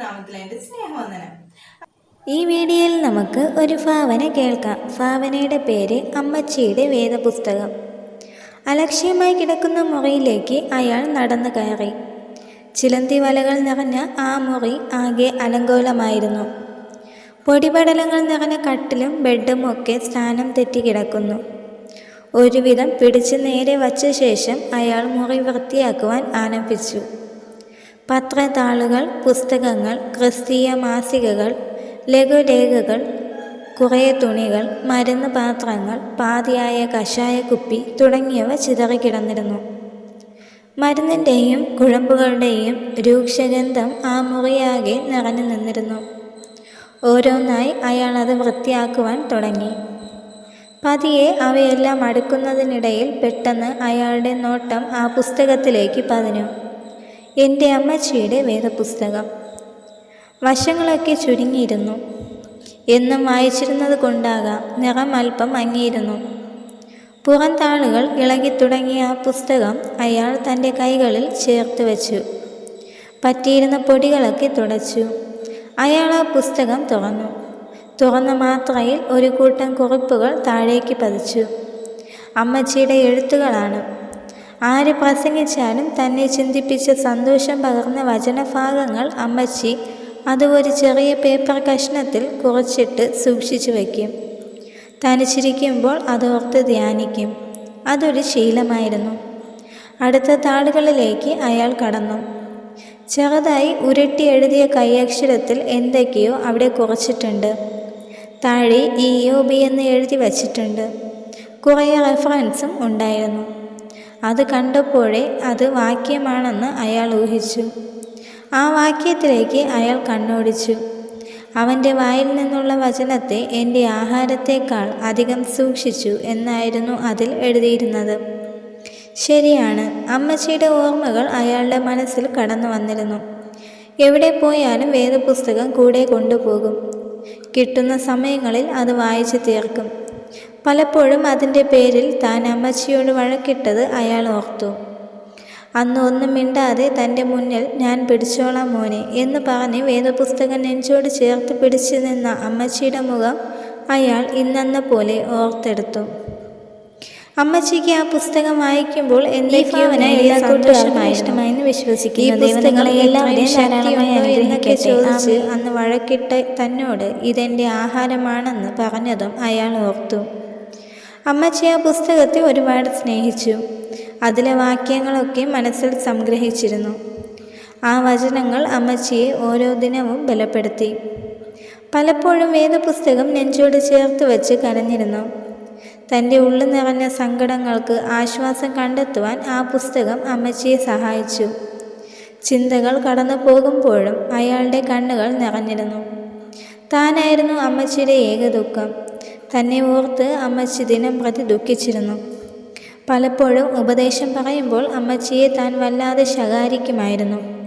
നാമത്തിൽ സ്നേഹവന്ദനം. ഈ വീഡിയോയിൽ നമുക്ക് ഒരു ഭാവന കേൾക്കാം. ഭാവനയുടെ പേര് അമ്മച്ചിയുടെ വേദപുസ്തകം. അലക്ഷ്യമായി കിടക്കുന്ന മുറിയിലേക്ക് അയാൾ നടന്നു കയറി. ചിലന്തി വലകൾ നിറഞ്ഞ ആ മുറി ആകെ അലങ്കോലമായിരുന്നു. പൊടിപടലങ്ങൾ നിറഞ്ഞ കട്ടിലും ബെഡും ഒക്കെ സ്ഥാനം തെറ്റി കിടക്കുന്നു. ഒരുവിധം പിടിച്ച് നേരെ വച്ച ശേഷം അയാൾ മുറി വൃത്തിയാക്കുവാൻ ആരംഭിച്ചു. പത്രതാളുകൾ പുസ്തകങ്ങൾ ക്രിസ്തീയ മാസികകൾ ലഘുലേഖകൾ കുറേ തുണികൾ മരുന്ന് പാത്രങ്ങൾ പാതിയായ കഷായ കുപ്പി തുടങ്ങിയവ ചിതറിക്കിടന്നിരുന്നു മരുന്നിന്റെയും കുഴമ്പുകളുടെയും രൂക്ഷഗന്ധം ആ മുറിയാകെ നിറഞ്ഞു നിന്നിരുന്നു. ഓരോന്നായി അയാൾ അത് വൃത്തിയാക്കുവാൻ തുടങ്ങി. പതിയെ അവയെല്ലാം അടുക്കുന്നതിനിടയിൽ പെട്ടെന്ന് അയാളുടെ നോട്ടം ആ പുസ്തകത്തിലേക്ക് പതിഞ്ഞു. എന്റെ അമ്മച്ചിയുടെ വേദപുസ്തകം. വശങ്ങളൊക്കെ ചുരുങ്ങിയിരുന്നു. എന്നും വായിച്ചിരുന്നത് കൊണ്ടാകാം നിറം അല്പം അങ്ങിയിരുന്നു പുറം താളുകൾ ഇളകിത്തുടങ്ങിയ ആ പുസ്തകം അയാൾ തന്റെ കൈകളിൽ ചേർത്ത് വച്ചു. പറ്റിയിരുന്ന പൊടികളൊക്കെ തുടച്ചു. അയാൾ ആ പുസ്തകം തുറന്നു. തുറന്ന മാത്രയിൽ ഒരു കൂട്ടം കുറിപ്പുകൾ താഴേക്ക് പതിച്ചു. അമ്മച്ചിയുടെ എഴുത്തുകളാണ്. ആര് പ്രസംഗിച്ചാലും തന്നെ ചിന്തിപ്പിച്ച സന്തോഷം പകർന്ന വചനഭാഗങ്ങൾ അമ്മച്ചി അത് ഒരു ചെറിയ പേപ്പർ കഷ്ണത്തിൽ കുറച്ചിട്ട് സൂക്ഷിച്ചു വയ്ക്കും. തനിച്ചിരിക്കുമ്പോൾ അതോർത്ത് ധ്യാനിക്കും. അതൊരു ശീലമായിരുന്നു. അടുത്ത താളുകളിലേക്ക് അയാൾ കടന്നു. ചെറുതായി ഉരുട്ടി എഴുതിയ കൈയക്ഷരത്തിൽ എന്തൊക്കെയോ അവിടെ കുറച്ചിട്ടുണ്ട്. താഴെ ഇ ഒ ബി എന്ന് എഴുതി വച്ചിട്ടുണ്ട്. കുറേ റെഫറൻസും ഉണ്ടായിരുന്നു. അത് കണ്ടപ്പോഴേ അത് വാക്യമാണെന്ന് അയാൾ ഊഹിച്ചു. ആ വാക്യത്തിലേക്ക് അയാൾ കണ്ണോടിച്ചു. അവന്റെ വായിൽ നിന്നുള്ള വചനത്തെ എന്റെ ആഹാരത്തേക്കാൾ അധികം സൂക്ഷിച്ചു എന്നായിരുന്നു അതിൽ എഴുതിയിരുന്നത്. ശരിയാണ് അമ്മച്ചിയുടെ ഓർമ്മകൾ അയാളുടെ മനസ്സിൽ കടന്നു വന്നിരുന്നു. എവിടെ പോയാലും വേദപുസ്തകം കൂടെ കൊണ്ടുപോകും. കിട്ടുന്ന സമയങ്ങളിൽ അത് വായിച്ചു തീർക്കും. പലപ്പോഴും അതിന്റെ പേരിൽ താൻ അമ്മച്ചിയോട് വഴക്കിട്ടത് അയാൾ ഓർത്തു. അന്ന് ഒന്നും മിണ്ടാതെ തന്റെ മുന്നിൽ ഞാൻ പിടിച്ചോളാം മോനെ എന്ന് പറഞ്ഞ് വേദപുസ്തകം നെഞ്ചോട് ചേർത്ത് പിടിച്ചു നിന്ന അമ്മച്ചിയുടെ മുഖം അയാൾ ഇന്നെന്ന പോലെ ഓർത്തെടുത്തു. അമ്മച്ചിക്ക് ആ പുസ്തകം വായിക്കുമ്പോൾ എന്തൊക്കെയോ എല്ലാ കൂട്ടുകാർക്കും ഇഷ്ടമായെന്ന് വിശ്വസിക്കുന്നു. ദൈവങ്ങളെ എല്ലാവരെയും ധാരാളമായി അനുഗ്രഹിക്കട്ടെ ചോദിച്ച് അന്ന് വഴക്കിട്ട് തന്നോട് ഇതെന്റെ ആഹാരമാണെന്ന് പറഞ്ഞതും അയാൾ ഓർത്തു. അമ്മച്ചി ആ പുസ്തകത്തെ ഒരുപാട് സ്നേഹിച്ചു. അതിലെ വാക്യങ്ങളൊക്കെ മനസ്സിൽ സംഗ്രഹിച്ചിരുന്നു. ആ വചനങ്ങൾ അമ്മച്ചിയെ ഓരോ ദിനവും ബലപ്പെടുത്തി. പലപ്പോഴും വേദപുസ്തകം നെഞ്ചോട് ചേർത്ത് വെച്ച് കരഞ്ഞിരുന്നു. തന്റെ ഉള്ളു നിറഞ്ഞ സങ്കടങ്ങൾക്ക് ആശ്വാസം കണ്ടെത്തുവാൻ ആ പുസ്തകം അമ്മച്ചിയെ സഹായിച്ചു. ചിന്തകൾ കടന്നു പോകുമ്പോഴും അയാളുടെ കണ്ണുകൾ നിറഞ്ഞിരുന്നു. താനായിരുന്നു അമ്മച്ചിയുടെ ഏക ദുഃഖം. തന്നെ ഓർത്ത് അമ്മച്ചി ദിനം പ്രതി ദുഃഖിച്ചിരുന്നു. പലപ്പോഴും ഉപദേശം പറയുമ്പോൾ അമ്മച്ചിയെ താൻ വല്ലാതെ ശകാരിക്കുമായിരുന്നു.